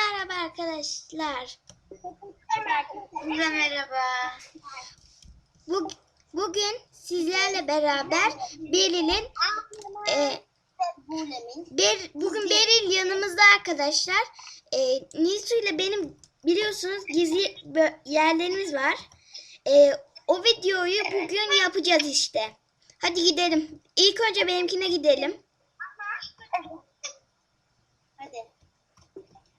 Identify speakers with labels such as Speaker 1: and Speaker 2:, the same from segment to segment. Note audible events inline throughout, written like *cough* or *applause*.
Speaker 1: merhaba arkadaşlar.
Speaker 2: Size merhaba.
Speaker 1: Bu, bugün sizlerle beraber Beril'in e, bugün Beril yanımızda arkadaşlar. E, Nisu ile benim biliyorsunuz gizli yerlerimiz var. E, o videoyu bugün yapacağız işte. Hadi gidelim. İlk önce benimkine gidelim.
Speaker 2: Hadi.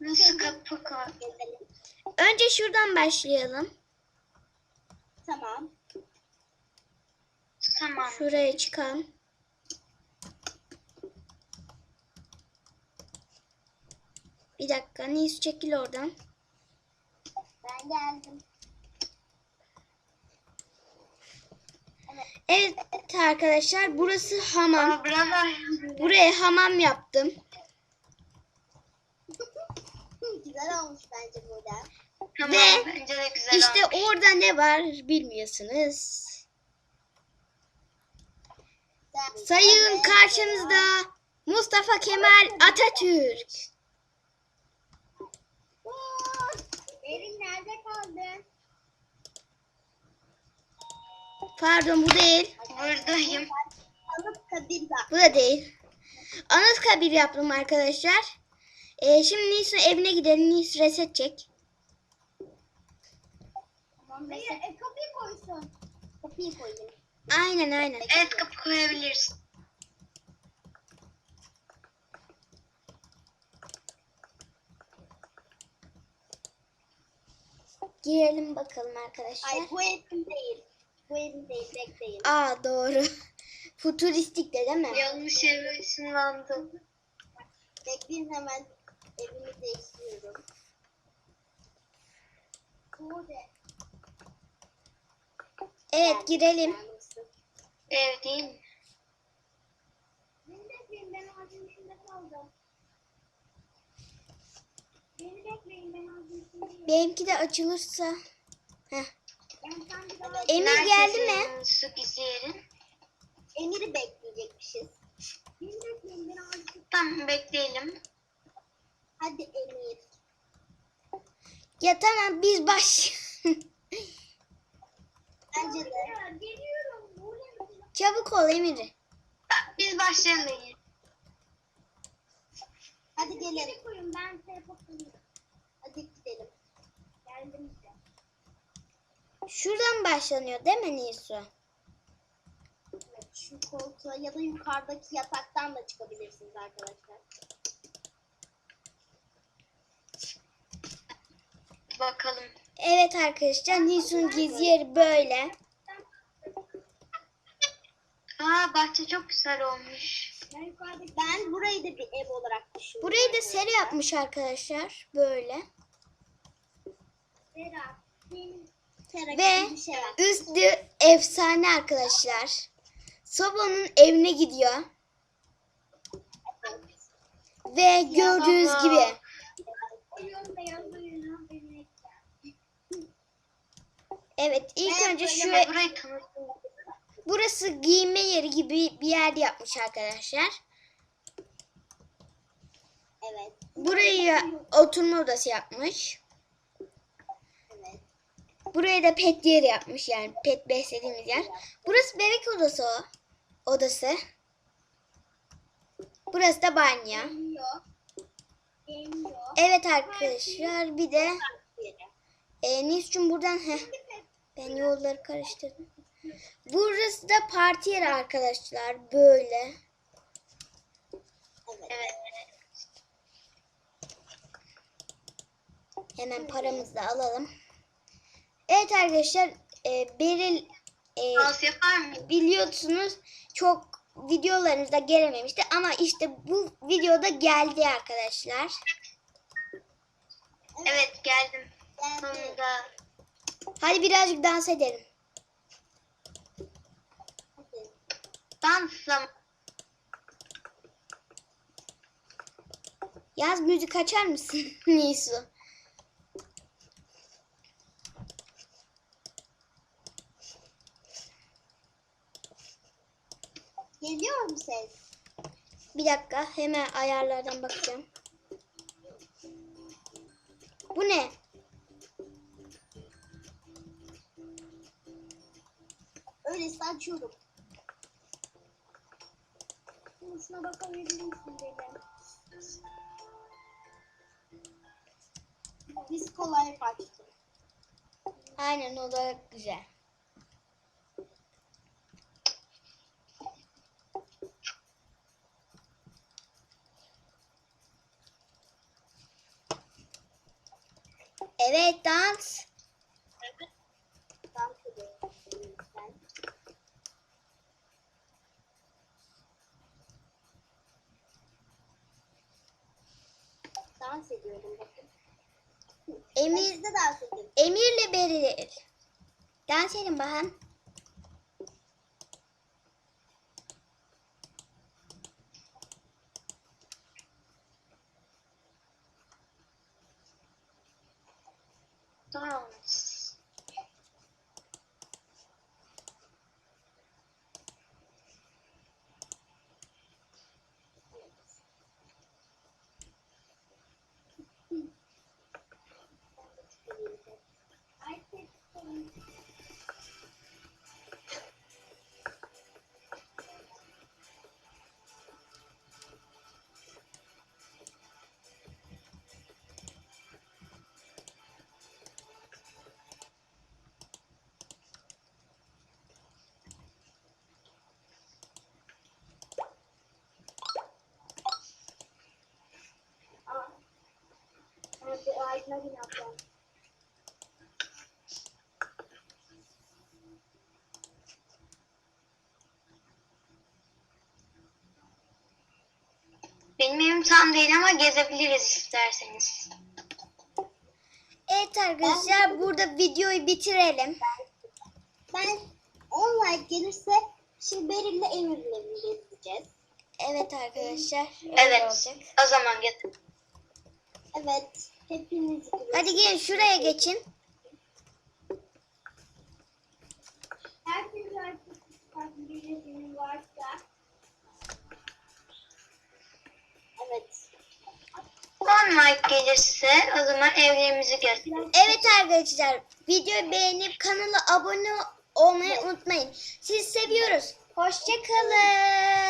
Speaker 2: Nasıl kapı koy? Gezelim.
Speaker 1: Önce şuradan başlayalım.
Speaker 2: Tamam. Tamam.
Speaker 1: Şuraya çıkalım. Bir dakika Nisu çekil oradan.
Speaker 2: Ben geldim.
Speaker 1: Evet arkadaşlar burası hamam. Buraya hamam yaptım.
Speaker 2: Güzel olmuş bence burada.
Speaker 1: Tamam, Ve
Speaker 2: bence de güzel
Speaker 1: İşte orada ne var bilmiyorsunuz. Sayın karşınızda Mustafa Kemal Atatürk.
Speaker 2: Erin nerede kaldı?
Speaker 1: Pardon bu değil.
Speaker 2: Buradayım. Bak.
Speaker 1: Bu da değil. Anıtkabir yaptım arkadaşlar. Ee, şimdi Nisu evine gidelim. Nisu reset çek.
Speaker 2: Tamam. Hayır, e, kapıyı koysun. Kapıyı koyayım.
Speaker 1: Aynen aynen.
Speaker 2: Evet kapı koyabilirsin.
Speaker 1: Girelim bakalım arkadaşlar.
Speaker 2: Ay bu evim değil. Bu evim değil. Bekleyin.
Speaker 1: Aa doğru. *laughs* Futuristik de değil mi?
Speaker 2: Yanlış eve ışınlandım. Bekleyin hemen evimi değiştiriyorum.
Speaker 1: Evet girelim.
Speaker 2: Ev değil mi? Beni bekleyin ben ağacın içinde kaldım. Beni bekleyin ben ağacın içindeyim.
Speaker 1: Benimki de açılırsa. Heh.
Speaker 2: Ben daha...
Speaker 1: Emir geldi mi?
Speaker 2: Su gizleyelim. Emir'i bekleyecekmişiz. Beni bekleyin ben ağacın Tamam bekleyelim. Hadi Emir.
Speaker 1: Ya tamam biz baş. *laughs*
Speaker 2: Bence de.
Speaker 1: Çabuk ol Emir.
Speaker 2: Biz başlayalım. Hadi gelin. koyun ben telefonu Hadi gidelim. Geldim işte.
Speaker 1: Şuradan başlanıyor değil mi Nisu?
Speaker 2: Evet, şu koltuğa ya da yukarıdaki yataktan da çıkabilirsiniz arkadaşlar. Bakalım.
Speaker 1: Evet arkadaşlar Nisu'nun gizli yeri böyle.
Speaker 2: Aa bahçe çok güzel olmuş. Ben burayı da bir ev olarak düşünüyorum.
Speaker 1: Burayı da seri yapmış arkadaşlar. Böyle. Ve
Speaker 2: bir şey
Speaker 1: üstü efsane arkadaşlar. Sobanın evine gidiyor. Ve gördüğünüz gibi Evet ilk önce şu
Speaker 2: burayı tanıtayım.
Speaker 1: burası giyinme yeri gibi bir yer yapmış arkadaşlar.
Speaker 2: Evet.
Speaker 1: Burayı oturma odası yapmış.
Speaker 2: Evet.
Speaker 1: Buraya da pet yeri yapmış yani pet beslediğimiz yer. Burası bebek odası. Odası. Burası da banyo. Evet arkadaşlar bir de e, Nis'cum buradan heh, ben yolları karıştırdım. Burası da parti yeri arkadaşlar böyle.
Speaker 2: Evet.
Speaker 1: Hemen paramızı da alalım. Evet arkadaşlar e, Beril e, biliyorsunuz çok videolarımızda gelememişti ama işte bu videoda geldi arkadaşlar.
Speaker 2: Evet geldim. Sonunda.
Speaker 1: Hadi birazcık dans edelim.
Speaker 2: Dansım.
Speaker 1: Yaz müzik açar mısın *laughs* Nisu?
Speaker 2: Geliyor mu ses?
Speaker 1: Bir dakika hemen ayarlardan bakacağım. Bu ne?
Speaker 2: Açıyorum. Şimdi Şuna bakabilir misin benim? Biz kolay açtım.
Speaker 1: Aynen o da güzel. Evet dans.
Speaker 2: Dans ediyorum Dans ediyorum bakın.
Speaker 1: Emir
Speaker 2: de dans edin.
Speaker 1: Emir'le Beril. Dans edin bakalım.
Speaker 2: Dans. Yapalım. Benim evim tam değil ama gezebiliriz isterseniz.
Speaker 1: Evet arkadaşlar burada videoyu bitirelim.
Speaker 2: Ben 10 like gelirse şimdi Beril'le Emir'le gezeceğiz.
Speaker 1: Evet arkadaşlar. öyle
Speaker 2: Evet.
Speaker 1: olacak.
Speaker 2: O zaman getir. Evet. Hepiniz
Speaker 1: Hadi gelin şuraya geçin.
Speaker 2: Herkes artık varsa. Evet. 10 like gelirse o zaman evlerimizi gösteririz.
Speaker 1: Evet arkadaşlar videoyu beğenip kanala abone olmayı unutmayın. Sizi seviyoruz. Hoşçakalın.